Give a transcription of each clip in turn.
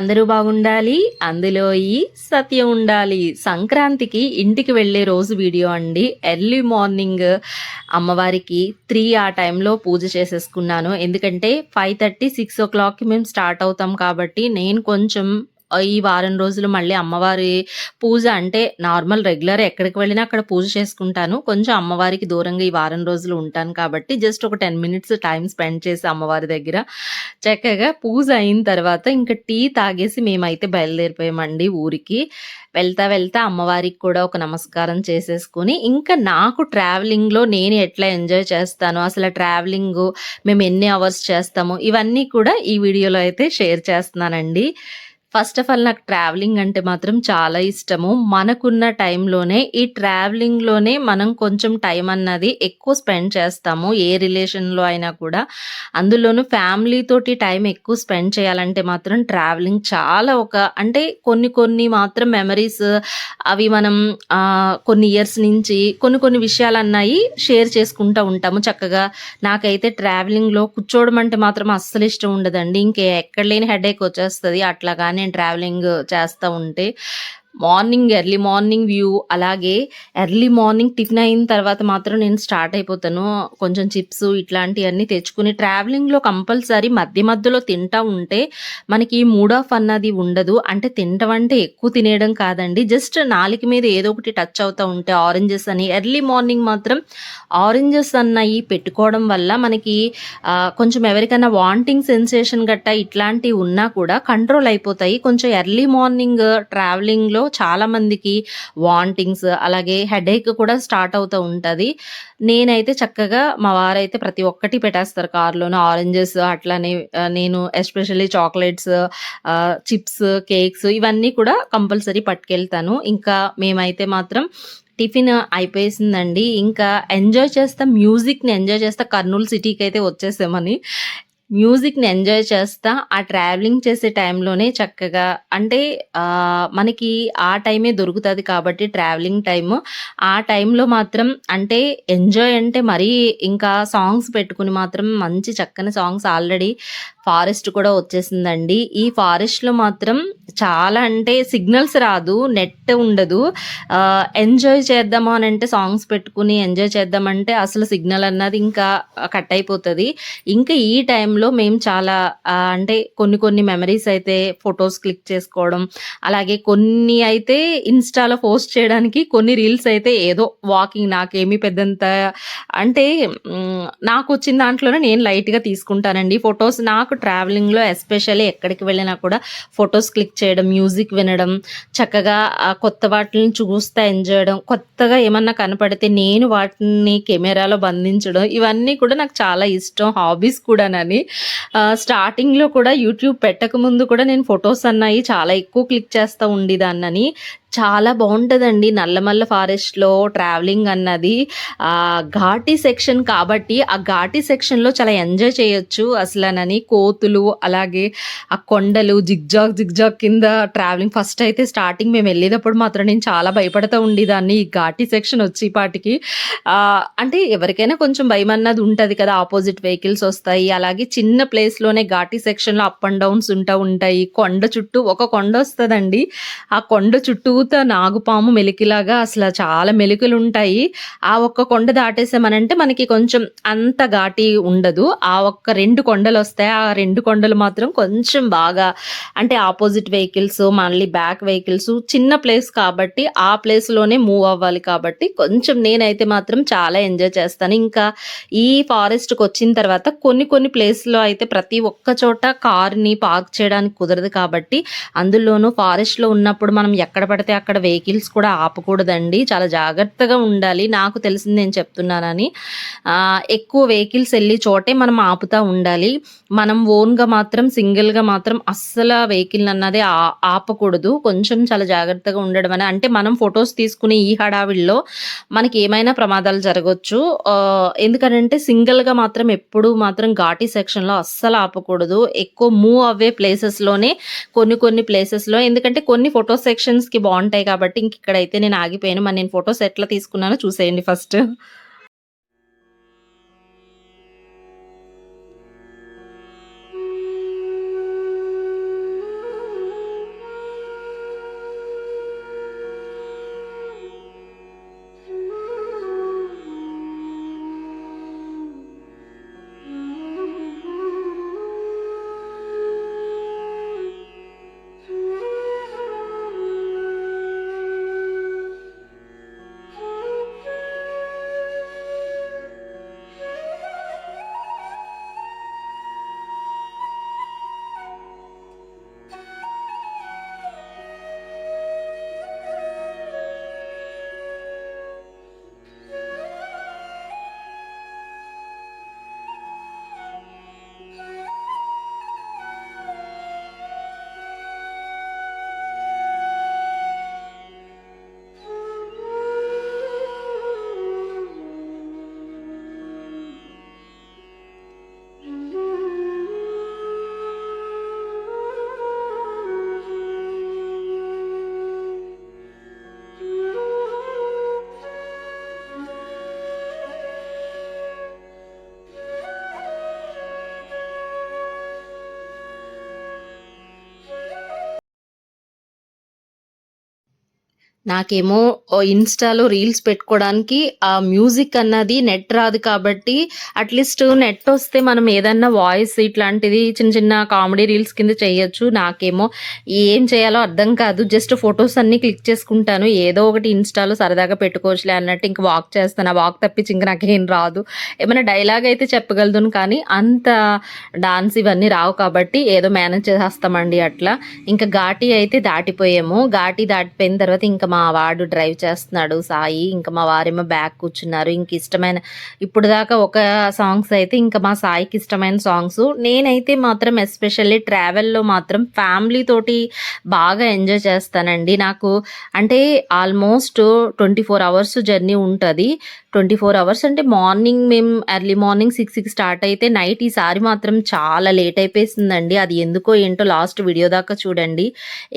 అందరూ బాగుండాలి అందులో ఈ సత్యం ఉండాలి. సంక్రాంతికి ఇంటికి వెళ్ళే రోజు వీడియో అండి. ఎర్లీ మార్నింగ్ అమ్మవారికి త్రీ ఆ టైంలో పూజ చేసేసుకున్నాను. ఎందుకంటే ఫైవ్ థర్టీ సిక్స్ ఓ క్లాక్కి మేము స్టార్ట్ అవుతాం కాబట్టి నేను కొంచెం ఈ వారం రోజులు మళ్ళీ అమ్మవారి పూజ అంటే నార్మల్ రెగ్యులర్ ఎక్కడికి వెళ్ళినా అక్కడ పూజ చేసుకుంటాను. కొంచెం అమ్మవారికి దూరంగా ఈ వారం రోజులు ఉంటాను కాబట్టి జస్ట్ ఒక టెన్ మినిట్స్ టైం స్పెండ్ చేసి అమ్మవారి దగ్గర. చక్కగా పూజ అయిన తర్వాత ఇంకా టీ తాగేసి మేమైతే బయలుదేరిపోయామండి ఊరికి. వెళ్తా వెళ్తా అమ్మవారికి కూడా ఒక నమస్కారం చేసేసుకుని ఇంకా నాకు ట్రావెలింగ్లో నేను ఎట్లా ఎంజాయ్ చేస్తాను అసలు ట్రావెలింగ్ మేము ఎన్ని అవర్స్ చేస్తాము ఇవన్నీ కూడా ఈ వీడియోలో అయితే షేర్ చేస్తున్నానండి. ఫస్ట్ ఆఫ్ ఆల్ నాకు ట్రావెలింగ్ అంటే మాత్రం చాలా ఇష్టము. మనకున్న టైంలోనే ఈ ట్రావెలింగ్లోనే మనం కొంచెం టైం అన్నది ఎక్కువ స్పెండ్ చేస్తాము ఏ రిలేషన్లో అయినా కూడా. అందులోనూ ఫ్యామిలీతోటి టైం ఎక్కువ స్పెండ్ చేయాలంటే మాత్రం ట్రావెలింగ్ చాలా ఒక అంటే కొన్ని కొన్ని మాత్రం మెమరీస్ అవి మనం కొన్ని ఇయర్స్ నుంచి కొన్ని కొన్ని విషయాలు అన్నాయి షేర్ చేసుకుంటూ ఉంటాము. చక్కగా నాకైతే ట్రావెలింగ్లో కూర్చోవడం అంటే మాత్రం అస్సలు ఇష్టం ఉండదండి. ఇంకే ఎక్కడ లేని హెడేక్ వచ్చేస్తుంది. అట్లా కానీ నేను ట్రావెలింగ్ చేస్తూ ఉంటే మార్నింగ్ ఎర్లీ మార్నింగ్ వ్యూ. అలాగే ఎర్లీ మార్నింగ్ టిఫిన్ అయిన తర్వాత మాత్రం నేను స్టార్ట్ అయిపోతాను. కొంచెం చిప్స్ ఇట్లాంటివన్నీ తెచ్చుకుని ట్రావెలింగ్లో కంపల్సరీ మధ్య మధ్యలో తింటా ఉంటే మనకి మూడ్ ఆఫ్ అన్నది ఉండదు. అంటే తింటం అంటే ఎక్కువ తినేయడం కాదండి. జస్ట్ నాలుగు మీద ఏదో ఒకటి టచ్ అవుతూ ఉంటే ఆరెంజెస్ అని. ఎర్లీ మార్నింగ్ మాత్రం ఆరెంజెస్ అన్నవి పెట్టుకోవడం వల్ల మనకి కొంచెం ఎవరికైనా వాంటింగ్ సెన్సేషన్ గట్టా ఇట్లాంటివి ఉన్నా కూడా కంట్రోల్ అయిపోతాయి. కొంచెం ఎర్లీ మార్నింగ్ ట్రావెలింగ్లో చాలా మందికి వాంటింగ్స్ అలాగే హెడేక్ కూడా స్టార్ట్ అవుతూ ఉంటుంది. నేనైతే చక్కగా మా వారైతే ప్రతి ఒక్కటి పెట్టేస్తారు కార్లోనే. ఆరెంజెస్ అట్లానే నేను ఎస్పెషల్లీ చాక్లెట్స్ చిప్స్ కేక్స్ ఇవన్నీ కూడా కంపల్సరీ పట్టుకెళ్తాను. ఇంకా మేమైతే మాత్రం టిఫిన్ అయిపోయేసిందండి. ఇంకా ఎంజాయ్ చేస్తా మ్యూజిక్ని ఎంజాయ్ చేస్తా కర్నూలు సిటీకి అయితే వచ్చేసామని. మ్యూజిక్ని ఎంజాయ్ చేస్తా ఆ ట్రావెలింగ్ చేసే టైంలోనే చక్కగా అంటే మనకి ఆ టైమే దొరుకుతుంది కాబట్టి ట్రావెలింగ్ టైము. ఆ టైంలో మాత్రం అంటే ఎంజాయ్ అంటే మరీ ఇంకా సాంగ్స్ పెట్టుకుని మాత్రం మంచి చక్కని సాంగ్స్ ఆల్రెడీ ఫారెస్ట్ కూడా వచ్చేసిందండి. ఈ ఫారెస్ట్లో మాత్రం చాలా అంటే సిగ్నల్స్ రాదు నెట్ ఉండదు. ఎంజాయ్ చేద్దామా అని అంటే సాంగ్స్ పెట్టుకుని ఎంజాయ్ చేద్దామంటే అసలు సిగ్నల్ అన్నది ఇంకా కట్ అయిపోతుంది. ఇంకా ఈ టైంలో మేము చాలా అంటే కొన్ని కొన్ని మెమరీస్ అయితే ఫొటోస్ క్లిక్ చేసుకోవడం అలాగే కొన్ని అయితే ఇన్స్టాలో పోస్ట్ చేయడానికి కొన్ని రీల్స్ అయితే ఏదో వాకింగ్ నాకేమీ పెద్దంత అంటే నాకు వచ్చిన దాంట్లోనే నేను లైట్గా తీసుకుంటానండి. ఫొటోస్ నాకు ట్రావెలింగ్లో ఎస్పెషల్లీ ఎక్కడికి వెళ్ళినా కూడా ఫొటోస్ క్లిక్ చేయడం మ్యూజిక్ వినడం చక్కగా కొత్త వాటిని చూస్తా ఎంజాయ్ చేయడం కొత్తగా ఏమన్నా కనపడితే నేను వాటిని కెమెరాలో బంధించడం ఇవన్నీ కూడా నాకు చాలా ఇష్టం హాబీస్ కూడానని. స్టార్టింగ్లో కూడా యూట్యూబ్ పెట్టక ముందు కూడా నేను ఫొటోస్ అన్నాయి చాలా ఎక్కువ క్లిక్ చేస్తూ ఉండేదాన్నని. చాలా బాగుంటుందండి. నల్లమల్ల ఫారెస్ట్లో ట్రావెలింగ్ అన్నది. ఘాటి సెక్షన్ కాబట్టి ఆ ఘాటి సెక్షన్లో చాలా ఎంజాయ్ చేయొచ్చు. అసలనని కోతులు అలాగే ఆ కొండలు జిగ్జాగ్ జిగ్జాగ్ కింద ట్రావెలింగ్ ఫస్ట్ అయితే స్టార్టింగ్ మేము వెళ్ళేటప్పుడు మాత్రం నేను చాలా భయపడుతూ ఉండేదాన్ని ఈ ఘాటి సెక్షన్ వచ్చేపాటికి అంటే ఎవరికైనా కొంచెం భయం అన్నది ఉంటుంది కదా. ఆపోజిట్ వెహికల్స్ వస్తాయి. అలాగే చిన్న ప్లేస్లోనే ఘాటి సెక్షన్లో అప్ అండ్ డౌన్స్ ఉంటా ఉంటాయి. కొండ చుట్టూ ఒక కొండ వస్తుందండి. ఆ కొండ చుట్టూ చుట్టూత నాగుపాము మెలికిలాగా అసలు చాలా మెలికలు ఉంటాయి ఆ ఒక్క కొండ దాటేసామనంటే మనకి కొంచెం అంత ఘాటి ఉండదు. ఆ ఒక్క రెండు కొండలు వస్తాయి ఆ రెండు కొండలు మాత్రం కొంచెం బాగా అంటే ఆపోజిట్ వెహికల్స్ మళ్ళీ బ్యాక్ వెహికల్స్ చిన్న ప్లేస్ కాబట్టి ఆ ప్లేస్లోనే మూవ్ అవ్వాలి కాబట్టి కొంచెం నేనైతే మాత్రం చాలా ఎంజాయ్ చేస్తాను. ఇంకా ఈ ఫారెస్ట్కి వచ్చిన తర్వాత కొన్ని కొన్ని ప్లేస్లో అయితే ప్రతి ఒక్క చోట కార్ని పార్క్ చేయడానికి కుదరదు కాబట్టి అందులోనూ ఫారెస్ట్లో ఉన్నప్పుడు మనం ఎక్కడ పడితే అక్కడ వెహికల్స్ కూడా ఆపకూడదండి. చాలా జాగ్రత్తగా ఉండాలి. నాకు తెలిసింది నేను చెప్తున్నానని. ఎక్కువ వెహికల్స్ వెళ్ళి చోటే మనం ఆపుతా ఉండాలి. మనం ఓన్గా మాత్రం సింగిల్గా మాత్రం అస్సలు వెహికల్ అన్నది ఆపకూడదు. కొంచెం చాలా జాగ్రత్తగా ఉండడం అని. అంటే మనం ఫొటోస్ తీసుకునే ఈ హడావిడిలో మనకి ఏమైనా ప్రమాదాలు జరగవచ్చు ఎందుకంటే సింగిల్గా మాత్రం ఎప్పుడు మాత్రం ఘాటీ సెక్షన్లో అస్సలు ఆపకూడదు. ఎక్కువ మూవ్ అవే ప్లేసెస్లోనే కొన్ని కొన్ని ప్లేసెస్లో. ఎందుకంటే కొన్ని ఫోటో సెక్షన్స్కి బాగుంటాయి కాబట్టి ఇంక ఇక్కడైతే నేను ఆగిపోయాను. మరి నేను ఫొటోస్ ఎట్లా తీసుకున్నానో చూసేయండి ఫస్ట్. నాకేమో ఓ ఇన్‌స్టాలో రీల్స్ పెట్టుకోవడానికి ఆ మ్యూజిక్ అన్నది నెట్ రాదు కాబట్టి అట్‌లీస్ట్ నెట్ వస్తే మనం ఏదన్నా వాయిస్ ఇట్లాంటిది చిన్న చిన్న కామెడీ రీల్స్ కింద చేయొచ్చు. నాకేమో ఏం చేయాలో అర్థం కాదు. జస్ట్ ఫొటోస్ అన్నీ క్లిక్ చేసుకుంటాను. ఏదో ఒకటి ఇన్‌స్టాలో సరదాగా పెట్టుకోవచ్చులే అన్నట్టు ఇంక వాక్ చేస్తాను. ఆ వాక్ తప్పించి ఇంక నాకేం రాదు. ఏమైనా డైలాగ్ అయితే చెప్పగలుగుదును కానీ అంత డాన్స్ ఇవన్నీ రావు కాబట్టి ఏదో మేనేజ్ చేస్తామండి అట్లా. ఇంకా ఘాటి అయితే దాటిపోయాము. ఘాటి దాటిపోయిన తర్వాత ఇంకా మా వాడు డ్రైవ్ చేస్తున్నాడు సాయి. ఇంకా మా వారేమో బ్యాక్ కూర్చున్నారు. ఇంక ఇష్టమైన ఇప్పుడు దాకా ఒక సాంగ్స్ అయితే ఇంకా మా సాయికి ఇష్టమైన సాంగ్స్. నేనైతే మాత్రం ఎస్పెషల్లీ ట్రావెల్‌లో మాత్రం ఫ్యామిలీ తోటి బాగా ఎంజాయ్ చేస్తానండి. నాకు అంటే ఆల్మోస్ట్ 24 అవర్స్ జర్నీ ఉంటుంది 24 అవర్స్ అంటే మార్నింగ్ మేము ఎర్లీ మార్నింగ్ 6కి స్టార్ట్ అయితే నైట్ ఈసారి మాత్రం చాలా లేట్ అయిపోయేసిందండి. అది ఎందుకో ఏంటో లాస్ట్ వీడియో దాకా చూడండి.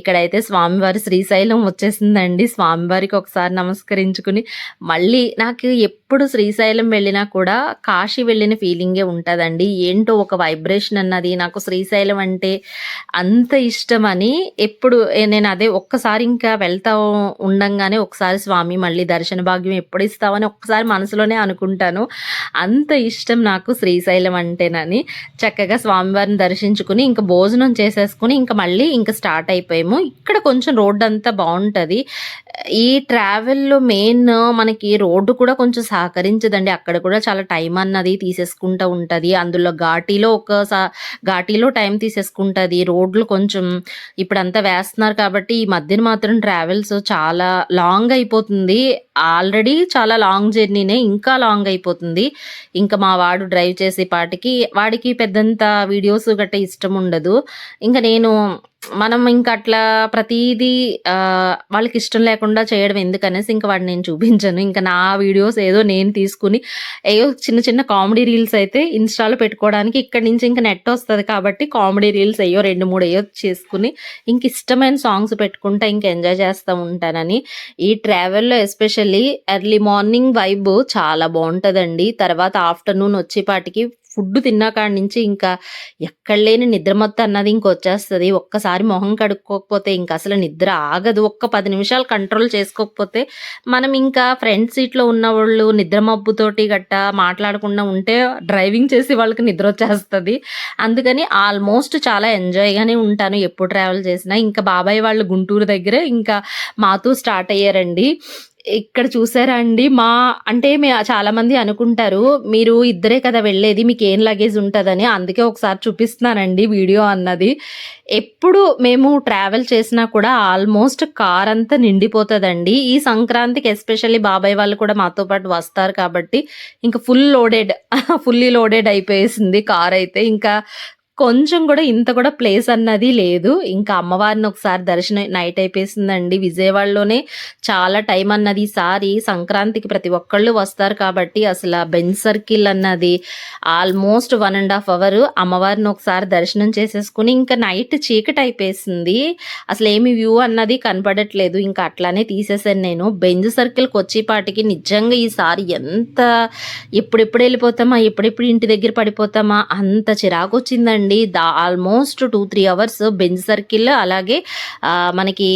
ఇక్కడైతే స్వామివారి శ్రీశైలం వచ్చేసిందండి. స్వామివారికి ఒకసారి నమస్కరించుకుని మళ్ళీ నాకు ఎప్పుడు శ్రీశైలం వెళ్ళినా కూడా కాశీ వెళ్ళిన ఫీలింగే ఉంటుందండి ఏంటో ఒక వైబ్రేషన్ అన్నది నాకు శ్రీశైలం అంటే అంత ఇష్టమని ఎప్పుడు నేను అదే ఒక్కసారి ఇంకా వెళ్తా ఉండంగానే ఒకసారి స్వామి మళ్ళీ దర్శన భాగ్యం ఎప్పుడు ఇస్తావని ఒక్కసారి మనసులోనే అనుకుంటాను. అంత ఇష్టం నాకు శ్రీశైలం అంటేనని. చక్కగా స్వామివారిని దర్శించుకుని ఇంకా భోజనం చేసేసుకొని ఇంకా మళ్ళీ ఇంకా స్టార్ట్ అయిపోయాము. ఇక్కడ కొంచెం రోడ్డు అంతా బాగుంటుంది ఈ ట్రావెల్‌లో మెయిన్ మనకి రోడ్డు కూడా కొంచెం సహకరించదండి. అక్కడ కూడా చాలా టైం అన్నది తీసేసుకుంటా ఉంటుంది అందులో ఘాటీలో ఒక స ఘాటీలో టైం తీసేసుకుంటుంది రోడ్లు కొంచెం ఇప్పుడంతా వేస్తున్నారు కాబట్టి ఈ మధ్యన మాత్రం ట్రావెల్స్ చాలా లాంగ్ అయిపోతుంది. ఆల్రెడీ చాలా లాంగ్ జర్నీనే ఇంకా లాంగ్ అయిపోతుంది. ఇంకా మా వాడు డ్రైవ్ చేసే పాటికి వాడికి పెద్దంత వీడియోస్ గట్ట ఇష్టం ఉండదు. ఇంకా నేను మనం ఇంకా అట్లా ప్రతీదీ వాళ్ళకి ఇష్టం లేకుండా చేయడం ఎందుకనేసి ఇంకా వాడిని నేను చూపించను. ఇంకా నా వీడియోస్ ఏదో నేను తీసుకొని ఏదో చిన్న చిన్న కామెడీ రీల్స్ అయితే ఇన్‌స్టాలో పెట్టుకోవడానికి ఇక్కడ నుంచి ఇంకా నెట్ వస్తుంది కాబట్టి కామెడీ రీల్స్ అయ్యో రెండు మూడు అయ్యో చేసుకుని ఇంక ఇష్టమైన సాంగ్స్ పెట్టుకుంటా ఇంక ఎంజాయ్ చేస్తూ ఉంటానని. ఈ ట్రావెల్‌లో ఎస్పెషల్లీ ఎర్లీ మార్నింగ్ వైబ్ చాలా బాగుంటుందండి తర్వాత ఆఫ్టర్‌నూన్ వచ్చేపాటికి ఫుడ్ తిన్నాకాడి నుంచి ఇంకా ఎక్కడ లేని నిద్ర మత్తు అన్నది ఇంకొచ్చేస్తుంది ఒక్కసారి మొహం కడుక్కోకపోతే ఇంక అసలు నిద్ర ఆగదు. ఒక్క పది నిమిషాలు కంట్రోల్ చేసుకోకపోతే మనం ఇంకా ఫ్రంట్ సీట్‌లో ఉన్నవోళ్ళు నిద్ర మబ్బుతోటి గట్టా మాట్లాడకుండా ఉంటే డ్రైవింగ్ చేసి వాళ్ళకి నిద్ర వచ్చేస్తుంది అందుకని ఆల్మోస్ట్ చాలా ఎంజాయ్‌గానే ఉంటాను ఎప్పుడు ట్రావెల్ చేసినా. ఇంకా బాబాయ్ వాళ్ళు గుంటూరు దగ్గరే ఇంకా మాతో స్టార్ట్ అయ్యారండి. ఇక్కడ చూసారా అండి మా అంటే మే చాలామంది అనుకుంటారు మీరు ఇద్దరే కదా వెళ్ళేది మీకు ఏం లగేజ్ ఉంటుందని. అందుకే ఒకసారి చూపిస్తున్నానండి వీడియో అన్నది. ఎప్పుడు మేము ట్రావెల్ చేసినా కూడా ఆల్మోస్ట్ కార్ అంతా నిండిపోతుందండి. ఈ సంక్రాంతికి ఎస్పెషల్లీ బాబాయ్ వాళ్ళు కూడా మాతో పాటు వస్తారు కాబట్టి ఇంకా ఫుల్ లోడెడ్ ఫుల్లీ లోడెడ్ అయిపోయేసింది కార్ అయితే. ఇంకా కొంచెం కూడా ఇంత కూడా ప్లేస్ అన్నది లేదు. ఇంకా అమ్మవారిని ఒకసారి దర్శనం నైట్ అయిపోయేసిందండి. విజయవాడలోనే చాలా టైం అన్నది ఈసారి సంక్రాంతికి ప్రతి ఒక్కళ్ళు వస్తారు కాబట్టి అసలు బెంచ్ సర్కిల్ అన్నది almost one and half hour అమ్మవారిని ఒకసారి దర్శనం చేసేసుకొని ఇంకా నైట్ చీకటి అయిపోయేసింది. అసలేమి వ్యూ అన్నది కనపడట్లేదు. ఇంకా అట్లానే తీసేసాను నేను. బెంజ్ సర్కిల్‌కి వచ్చేపాటికి నిజంగా ఈసారి ఎంత ఎప్పుడెప్పుడు వెళ్ళిపోతామా? ఎప్పుడెప్పుడు ఇంటి దగ్గర పడిపోతామా? అంత చిరాకొచ్చిందండి. దా ఆల్మోస్ట్ 2, 3 అవర్స్ బెంజ్ సర్కిల్ అలాగే మనకి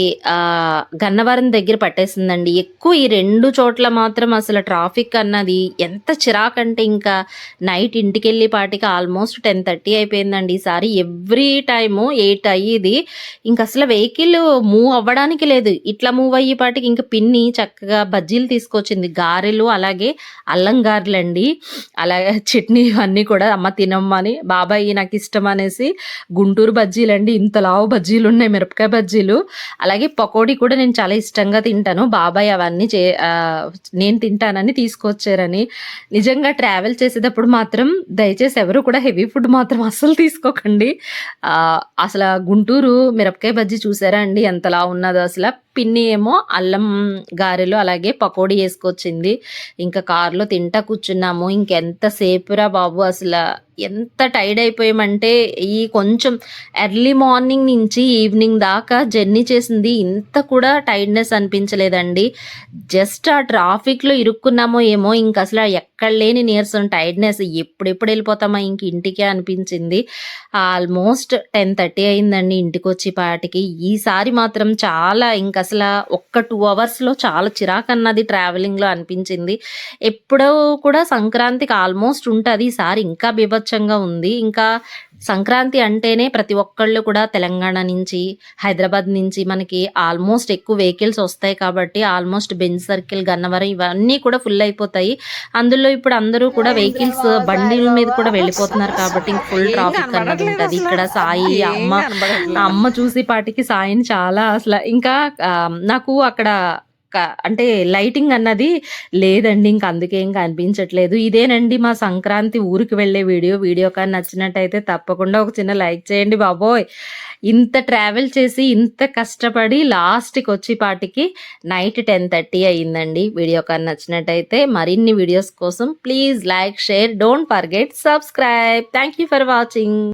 గన్నవరం దగ్గర పట్టేసిందండి. ఎక్కువ ఈ రెండు చోట్ల మాత్రం అసలు ట్రాఫిక్ అన్నది ఎంత చిరాకంటే ఇంకా నైట్ ఇంటికెళ్ళే పాటికి ఆల్మోస్ట్ 10:30 అయిపోయిందండి ఈసారి. ఎవ్రీ టైము ఎయిట్ అయ్యేది. ఇంక అసలు వెహికల్ మూవ్ అవ్వడానికి లేదు. ఇట్లా మూవ్ అయ్యే పాటికి ఇంకా పిన్ని చక్కగా బజ్జీలు తీసుకొచ్చింది. గారెలు అలాగే అల్లం గారెలు అండి అలాగే చట్నీ ఇవన్నీ కూడా అమ్మ తినమ్మని అని బాబాయ్ ఇష్టం అనేసి గుంటూరు బజ్జీలు అండి ఇంత లావు బజ్జీలు ఉన్నాయి మిరపకాయ బజ్జీలు. అలాగే పకోడీ కూడా నేను చాలా ఇష్టంగా తింటాను. బాబాయ్ అవన్నీ చే నేను తింటానని తీసుకొచ్చారని. నిజంగా ట్రావెల్ చేసేటప్పుడు మాత్రం దయచేసి ఎవరు కూడా హెవీ ఫుడ్ మాత్రం అస్సలు తీసుకోకండి. అసలు గుంటూరు మిరపకాయ బజ్జీ చూసారా అండి ఎంత ఉన్నదో అసలు పిన్ని ఏమో అల్లం గారెలు అలాగే పకోడీ వేసుకొచ్చింది ఇంకా కారులో తింటా కూర్చున్నాము. ఇంకెంతసేపురా బాబు అసలు ఎంత టైర్డ్ అయిపోయామంటే ఈ కొంచెం ఎర్లీ మార్నింగ్ నుంచి ఈవినింగ్ దాకా జర్నీ చేసింది ఇంత కూడా టైర్డ్‌నెస్ అనిపించలేదండి. జస్ట్ ఆ ట్రాఫిక్‌లో ఇరుక్కున్నామో ఏమో ఇంక అసలు ఎక్కడ లేని నీరసం టైర్డ్‌నెస్ ఎప్పుడెప్పుడు వెళ్ళిపోతామా ఇంక ఇంటికే అనిపించింది. ఆల్మోస్ట్ 10:30 అయిందండి ఇంటికొచ్చేపాటికి. ఈసారి మాత్రం చాలా ఇంక అసలు ఒక్క టూ అవర్స్లో చాలా చిరాకు అన్నది ట్రావెలింగ్లో అనిపించింది. ఎప్పుడో కూడా సంక్రాంతికి ఆల్మోస్ట్ ఉంటుంది. ఈసారి ఇంకా బీభత్సంగా ఉంది. ఇంకా సంక్రాంతి అంటేనే ప్రతి ఒక్కళ్ళు కూడా తెలంగాణ నుంచి హైదరాబాద్ నుంచి మనకి ఆల్మోస్ట్ ఎక్కువ వెహికల్స్ వస్తాయి కాబట్టి ఆల్మోస్ట్ బెంజ్ సర్కిల్ గన్నవరం ఇవన్నీ కూడా ఫుల్ అయిపోతాయి. అందులో ఇప్పుడు అందరూ కూడా వెహికల్స్ బండిల మీద కూడా వెళ్ళిపోతున్నారు కాబట్టి ఫుల్ ట్రాఫిక్ అన్నది ఉంటుంది. ఇక్కడ సాయి అమ్మ ఆ అమ్మ చూసి పాటికి సాయిని చాలా అసలు. ఇంకా నాకు అక్కడ అంటే లైటింగ్ అన్నది లేదండి ఇంక అందుకే ఇంకా అనిపించట్లేదు. ఇదేనండి మా సంక్రాంతి ఊరికి వెళ్ళే వీడియో. వీడియో కానీ నచ్చినట్టయితే తప్పకుండా ఒక చిన్న లైక్ చేయండి బాబోయ్. ఇంత ట్రావెల్ చేసి ఇంత కష్టపడి లాస్ట్కి వచ్చి పాటికి నైట్ టెన్ థర్టీ అయ్యిందండి వీడియో కానీ నచ్చినట్టయితే మరిన్ని వీడియోస్ కోసం please like share don't forget subscribe. Thank you for watching.